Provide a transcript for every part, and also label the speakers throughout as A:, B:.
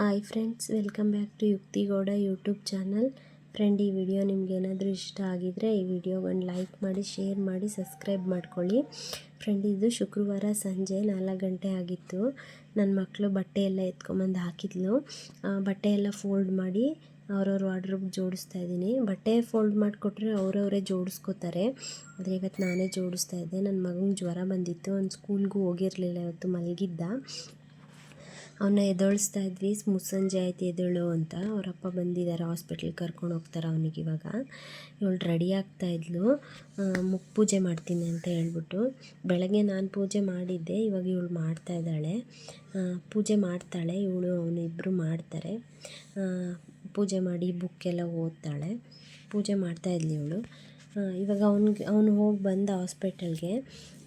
A: Hi friends welcome back to Yukti Gowda YouTube channel friend ಈ video ನಿಮ್ಗೆ ಏನಾದರೂ ಇಷ್ಟ ಆಗಿದ್ರೆ ಈ ವಿಡಿಯೋಗೊಂದು ಲೈಕ್ ಮಾಡಿ ಶೇರ್ ಮಾಡಿ ಸಬ್ಸ್ಕ್ರೈಬ್ ಮಾಡ್ಕೊಳ್ಳಿ. ಫ್ರೆಂಡ್ ಇದು ಶುಕ್ರವಾರ ಸಂಜೆ ನಾಲ್ಕು ಗಂಟೆ ಆಗಿತ್ತು. ನನ್ನ ಮಕ್ಕಳು ಬಟ್ಟೆ ಎಲ್ಲ ಎತ್ಕೊಂಬಂದು ಹಾಕಿದ್ಲು. ಬಟ್ಟೆ ಎಲ್ಲ ಫೋಲ್ಡ್ ಮಾಡಿ ಅವ್ರವ್ರ ವಾರ್ಡ್ರೋಬ್ಗೆ ಜೋಡಿಸ್ತಾ ಇದ್ದೀನಿ. ಬಟ್ಟೆ ಫೋಲ್ಡ್ ಮಾಡಿಕೊಟ್ರೆ ಅವರವರೇ ಜೋಡಿಸ್ಕೋತಾರೆ. ಆದರೆ ಇವತ್ತು ನಾನೇ ಜೋಡಿಸ್ತಾ ಇದ್ದೆ. ನನ್ನ ಮಗನಿಗೆ ಜ್ವರ ಬಂದಿತ್ತು. ಅವ್ನು ಸ್ಕೂಲ್ಗೂ ಹೋಗಿರಲಿಲ್ಲ ಇವತ್ತು ಮಲಗಿದ್ದ. ಅವನ್ನ ಎದೊಳಿಸ್ತಾ ಇದ್ವಿ, ಮುಸ್ಸಂಜೆ ಆಯ್ತು ಎದಳು ಅಂತ. ಅವರಪ್ಪ ಬಂದಿದ್ದಾರೆ ಹಾಸ್ಪಿಟ್ಲಿಗೆ ಕರ್ಕೊಂಡು ಹೋಗ್ತಾರೆ ಅವನಿಗೆ ಇವಾಗ. ಇವಳು ರೆಡಿ ಆಗ್ತಾ ಇದ್ಲು. ಮುಖ ಪೂಜೆ ಮಾಡ್ತೀನಿ ಅಂತ ಹೇಳ್ಬಿಟ್ಟು. ಬೆಳಗ್ಗೆ ನಾನು ಪೂಜೆ ಮಾಡಿದ್ದೆ, ಇವಾಗ ಇವಳು ಮಾಡ್ತಾ ಇದ್ದಾಳೆ. ಪೂಜೆ ಮಾಡ್ತಾಳೆ, ಇವಳು ಅವನಿಬ್ಬರು ಮಾಡ್ತಾರೆ. ಪೂಜೆ ಮಾಡಿ ಬುಕ್ಕೆಲ್ಲ ಓದ್ತಾಳೆ. ಪೂಜೆ ಮಾಡ್ತಾ ಇದ್ಲು ಇವಳು. ಇವಾಗ ಅವ್ನಿಗೆ, ಅವನು ಹೋಗಿ ಬಂದ ಹಾಸ್ಪಿಟಲ್ಗೆ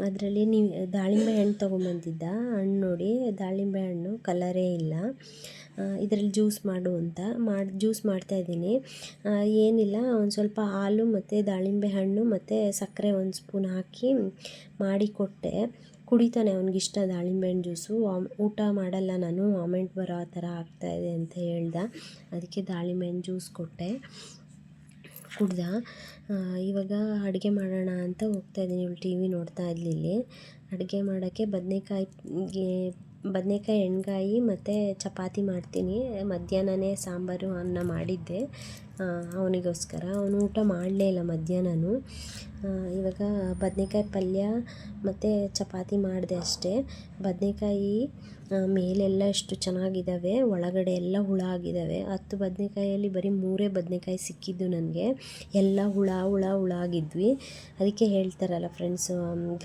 A: ಅದರಲ್ಲಿ ನೀವು, ದಾಳಿಂಬೆ ಹಣ್ಣು ತೊಗೊಂಬಂದಿದ್ದ. ಹಣ್ಣು ನೋಡಿ, ದಾಳಿಂಬೆ ಹಣ್ಣು ಕಲರೇ ಇಲ್ಲ. ಇದರಲ್ಲಿ ಜ್ಯೂಸ್ ಮಾಡು ಅಂತ ಮಾಡಿ ಜ್ಯೂಸ್ ಮಾಡ್ತಾಯಿದ್ದೀನಿ ಏನಿಲ್ಲ, ಒಂದು ಸ್ವಲ್ಪ ಹಾಲು ಮತ್ತು ದಾಳಿಂಬೆ ಹಣ್ಣು ಮತ್ತು ಸಕ್ಕರೆ ಒಂದು ಸ್ಪೂನ್ ಹಾಕಿ ಮಾಡಿ ಕೊಟ್ಟೆ. ಕುಡಿತಾನೆ ಅವ್ನಿಗಿಷ್ಟ ದಾಳಿಂಬೆ ಹಣ್ಣು ಜ್ಯೂಸು ಊಟ ಮಾಡಲ್ಲ ನಾನು, ವಾಮೆಂಟ್ ಬರೋ ಆ ಥರ ಆಗ್ತಾಯಿದೆ ಅಂತ ಹೇಳ್ದ. ಅದಕ್ಕೆ ದಾಳಿಂಬೆ ಹಣ್ಣು ಜ್ಯೂಸ್ ಕೊಟ್ಟೆ. ಕುಡ್ದ ಇವಾಗ ಅಡುಗೆ ಮಾಡೋಣ ಅಂತ ಹೋಗ್ತಾ ಇದ್ದೀನಿ. ಇವಳು ಟಿ ವಿ ನೋಡ್ತಾ ಇದ್ಲು ಅಡುಗೆ ಮಾಡೋಕ್ಕೆ ಬದನೇಕಾಯಿ ಬದನೇಕಾಯಿ ಎಣ್ಗಾಯಿ ಮತ್ತು ಚಪಾತಿ ಮಾಡ್ತೀನಿ. ಮಧ್ಯಾಹ್ನನೇ ಸಾಂಬಾರು ಅನ್ನ ಮಾಡಿದ್ದೆ. ಅವನಿಗೋಸ್ಕರ. ಅವನು ಊಟ ಮಾಡಲೇ ಇಲ್ಲ ಮಧ್ಯಾಹ್ನನೂ. ಇವಾಗ ಬದನೇಕಾಯಿ ಪಲ್ಯ ಮತ್ತು ಚಪಾತಿ ಮಾಡಿದೆ ಅಷ್ಟೇ. ಬದನೇಕಾಯಿ ಮೇಲೆಲ್ಲ ಎಷ್ಟು ಚೆನ್ನಾಗಿದ್ದಾವೆ ಒಳಗಡೆ ಎಲ್ಲ ಹುಳ ಆಗಿದ್ದಾವೆ ಹತ್ತು ಬದನೇಕಾಯಲ್ಲಿ ಬರೀ ಮೂರೇ ಬದನೇಕಾಯಿ ಸಿಕ್ಕಿದ್ದು ನನಗೆ. ಎಲ್ಲ ಹುಳ ಹುಳ ಹುಳ ಆಗಿದ್ವಿ. ಅದಕ್ಕೆ ಹೇಳ್ತಾರಲ್ಲ ಫ್ರೆಂಡ್ಸು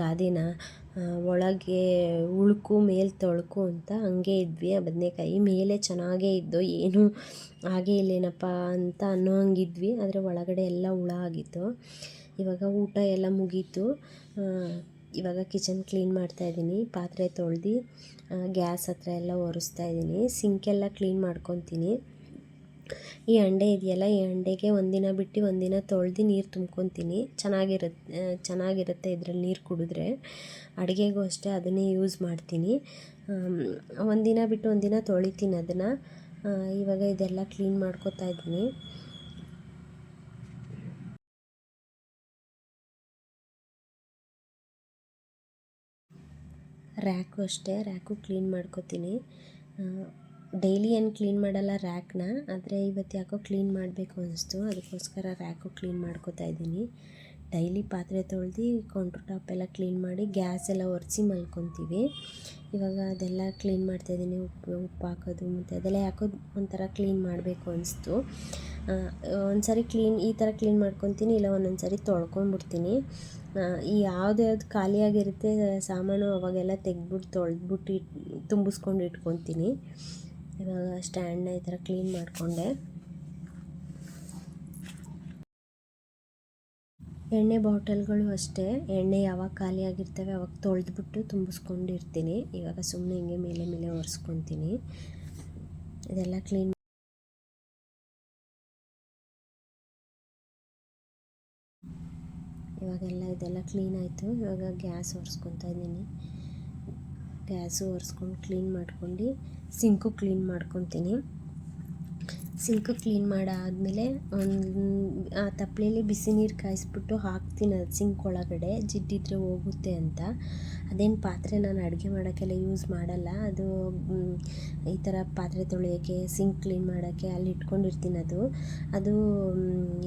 A: ಗಾದೆನ ಒಳಗೆ ಉಳುಕು, ಮೇಲೆ ತೊಳ್ಕು ಅಂತ ಹಂಗೆ ಇದ್ವಿ ಆ ಬದನೇಕಾಯಿ. ಮೇಲೆ ಚೆನ್ನಾಗೇ ಇದ್ದು ಏನು ಹಾಗೇ ಇಲ್ಲೇನಪ್ಪ ಅಂತ ಅನ್ನೋ ಹಂಗಿದ್ವಿ ಆದರೆ ಒಳಗಡೆ ಎಲ್ಲ ಹುಳ ಆಗಿತ್ತು. ಇವಾಗ ಊಟ ಎಲ್ಲ ಮುಗೀತು. ಇವಾಗ ಕಿಚನ್ ಕ್ಲೀನ್ ಮಾಡ್ತಾ ಇದ್ದೀನಿ. ಪಾತ್ರೆ ತೊಳ್ದು ಗ್ಯಾಸ್ ಹತ್ರ ಎಲ್ಲ ಒರೆಸ್ತಾ ಇದ್ದೀನಿ. ಸಿಂಕೆಲ್ಲ ಕ್ಲೀನ್ ಮಾಡ್ಕೊತೀನಿ. ಈ ಅಂಡೆ ಇದೆಯಲ್ಲ, ಈ ಅಂಡೆಗೆ ಒಂದಿನ ಬಿಟ್ಟು ಒಂದಿನ ತೊಳ್ದು ನೀರು ತುಂಬ್ಕೊತೀನಿ. ಚೆನ್ನಾಗಿರುತ್ತೆ ಚೆನ್ನಾಗಿರುತ್ತೆ ಇದರಲ್ಲಿ ನೀರು ಕುಡಿದ್ರೆ. ಅಡುಗೆಗೂ ಅಷ್ಟೇ ಅದನ್ನೇ ಯೂಸ್ ಮಾಡ್ತೀನಿ. ಒಂದಿನ ಬಿಟ್ಟು ಒಂದಿನ ತೊಳಿತೀನಿ ಅದನ್ನು. ಇವಾಗ ಇದೆಲ್ಲ ಕ್ಲೀನ್ ಮಾಡ್ಕೋತಾ ಇದ್ದೀನಿ. ರ್ಯಾಕು ಅಷ್ಟೇ, ರ್ಯಾಕು ಕ್ಲೀನ್ ಮಾಡ್ಕೋತೀನಿ. ಡೈಲಿ ಏನು ಕ್ಲೀನ್ ಮಾಡಲ್ಲ ರ್ಯಾಕ್ನ, ಆದರೆ ಇವತ್ತು ಯಾಕೋ ಕ್ಲೀನ್ ಮಾಡಬೇಕು ಅನಿಸ್ತು, ಅದಕ್ಕೋಸ್ಕರ ರ್ಯಾಕು ಕ್ಲೀನ್ ಮಾಡ್ಕೋತಾ ಇದ್ದೀನಿ. ಡೈಲಿ ಪಾತ್ರೆ ತೊಳೆದು ಕೌಂಟ್ರ್ ಟಾಪ್ ಎಲ್ಲ ಕ್ಲೀನ್ ಮಾಡಿ ಗ್ಯಾಸ್ ಎಲ್ಲ ಒರೆಸಿ ಮಲ್ಕೊತೀವಿ. ಇವಾಗ ಅದೆಲ್ಲ ಕ್ಲೀನ್ ಮಾಡ್ತಾಯಿದ್ದೀನಿ ಉಪ್ಪು ಉಪ್ಪು ಹಾಕೋದು, ಮತ್ತು ಅದೆಲ್ಲ ಯಾಕೋ ಒಂಥರ ಕ್ಲೀನ್ ಮಾಡಬೇಕು ಅನಿಸ್ತು. ಒಂದು ಸಾರಿ ಕ್ಲೀನ್ ಈ ಥರ ಕ್ಲೀನ್ ಮಾಡ್ಕೊತೀನಿ, ಇಲ್ಲ ಒಂದೊಂದು ಸಾರಿ ತೊಳ್ಕೊಂಡ್ಬಿಡ್ತೀನಿ ಈ ಯಾವ್ದು ಯಾವ್ದು ಖಾಲಿಯಾಗಿರುತ್ತೆ, ಸಾಮಾನು ಅವಾಗೆಲ್ಲ ತೆಗ್ದುಬಿಟ್ಟು ತೊಳೆದ್ಬಿಟ್ಟು ತುಂಬಿಸ್ಕೊಂಡು ಇಟ್ಕೊತೀನಿ. ಇವಾಗ ಸ್ಟ್ಯಾಂಡ್ನ ಈ ಥರ ಕ್ಲೀನ್ ಮಾಡಿಕೊಂಡೆ. ಎಣ್ಣೆ ಬಾಟಲ್ಗಳು ಅಷ್ಟೇ. ಎಣ್ಣೆ ಯಾವಾಗ ಖಾಲಿಯಾಗಿರ್ತವೆ ಅವಾಗ ತೊಳೆದ್ಬಿಟ್ಟು ತುಂಬಿಸ್ಕೊಂಡಿರ್ತೀನಿ. ಇವಾಗ ಸುಮ್ಮನೆ ಹಿಂಗೆ ಮೇಲೆ ಮೇಲೆ ಒರೆಸ್ಕೊತೀನಿ. ಇದೆಲ್ಲ ಕ್ಲೀನ್ ಇವಾಗೆಲ್ಲ ಇದೆಲ್ಲ ಕ್ಲೀನ್ ಆಯಿತು. ಇವಾಗ ಗ್ಯಾಸ್ ಒರೆಸ್ಕೊತಾ ಇದ್ದೀನಿ. ಗ್ಯಾಸು ಒರೆಸ್ಕೊಂಡು ಕ್ಲೀನ್ ಮಾಡ್ಕೊಂಡು, ಸಿಂಕು ಕ್ಲೀನ್ ಮಾಡ್ಕೊತೀನಿ. ಸಿಂಕು ಕ್ಲೀನ್ ಮಾಡಾದಮೇಲೆ ಒಂದು, ಆ ತಪ್ಪಲೆಯಲ್ಲಿ ಬಿಸಿ ನೀರು ಕಾಯಿಸ್ಬಿಟ್ಟು ಹಾಕ್ತೀನಿ ಅದು ಸಿಂಕ್ ಒಳಗಡೆ, ಜಿಡ್ಡಿದ್ರೆ ಹೋಗುತ್ತೆ ಅಂತ. ಅದೇನು ಪಾತ್ರೆ ನಾನು ಅಡುಗೆ ಮಾಡೋಕ್ಕೆಲ್ಲ ಯೂಸ್ ಮಾಡಲ್ಲ. ಅದು ಈ ಥರ ಪಾತ್ರೆ ತೊಳೆಯೋಕ್ಕೆ, ಸಿಂಕ್ ಕ್ಲೀನ್ ಮಾಡೋಕ್ಕೆ ಅಲ್ಲಿ ಇಟ್ಕೊಂಡಿರ್ತೀನಿ ಅದು. ಅದು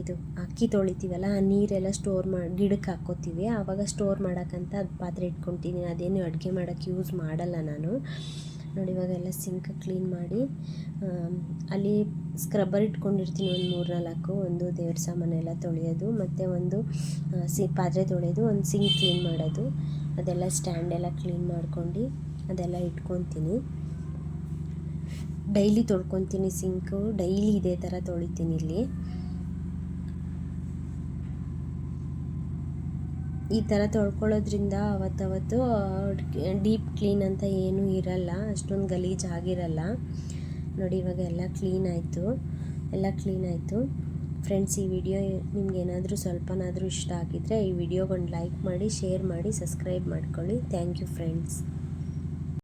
A: ಇದು ಅಕ್ಕಿ ತೊಳಿತೀವಲ್ಲ, ಆ ನೀರೆಲ್ಲ ಸ್ಟೋರ್ ಮಾಡಿ ಗಿಡಕ್ಕೆ ಹಾಕ್ಕೋತೀವಿ ಆವಾಗ ಸ್ಟೋರ್ ಮಾಡೋಕ್ಕಂತ ಅದು ಪಾತ್ರೆ ಇಟ್ಕೊತೀನಿ. ಅದೇನು ಅಡುಗೆ ಮಾಡೋಕ್ಕೆ ಯೂಸ್ ಮಾಡಲ್ಲ ನಾನು. ನೋಡಿ, ಇವಾಗೆಲ್ಲ ಸಿಂಕ್ ಕ್ಲೀನ್ ಮಾಡಿ ಅಲ್ಲಿ ಸ್ಕ್ರಬ್ಬರ್ ಇಟ್ಕೊಂಡಿರ್ತೀನಿ ಒಂದು ಮೂರು ನಾಲ್ಕು ಒಂದು ದೇವ್ರ ಸಾಮಾನೆಲ್ಲ ತೊಳೆಯೋದು, ಮತ್ತು ಒಂದು ಸಿ, ಪಾತ್ರೆ ತೊಳೆಯೋದು ಒಂದು ಸಿಂಕ್ ಕ್ಲೀನ್ ಮಾಡೋದು. ಅದೆಲ್ಲ ಸ್ಟ್ಯಾಂಡೆಲ್ಲ ಕ್ಲೀನ್ ಮಾಡ್ಕೊಂಡು ಅದೆಲ್ಲ ಇಟ್ಕೊತೀನಿ. ಡೈಲಿ ತೊಳ್ಕೊತೀನಿ ಸಿಂಕು, ಡೈಲಿ ಇದೇ ಥರ ತೊಳಿತೀನಿ ಇಲ್ಲಿ. ಈ ಥರ ತೊಳ್ಕೊಳ್ಳೋದ್ರಿಂದ ಅವತ್ತವತ್ತು ಡೀಪ್ ಕ್ಲೀನ್ ಅಂತ ಏನೂ ಇರಲ್ಲ, ಅಷ್ಟೊಂದು ಗಲೀಜು ಆಗಿರಲ್ಲ. ನೋಡಿ, ಇವಾಗ ಎಲ್ಲ ಕ್ಲೀನ್ ಆಯಿತು, ಎಲ್ಲ ಕ್ಲೀನ್ ಆಯಿತು. ಫ್ರೆಂಡ್ಸ್, ಈ ವಿಡಿಯೋ ನಿಮ್ಗೇನಾದರೂ ಸ್ವಲ್ಪನಾದರೂ ಇಷ್ಟ ಆಗಿದ್ದರೆ ಈ ವಿಡಿಯೋಗೊಂದು ಲೈಕ್ ಮಾಡಿ, ಶೇರ್ ಮಾಡಿ, ಸಬ್ಸ್ಕ್ರೈಬ್ ಮಾಡ್ಕೊಳ್ಳಿ. Thank you, friends.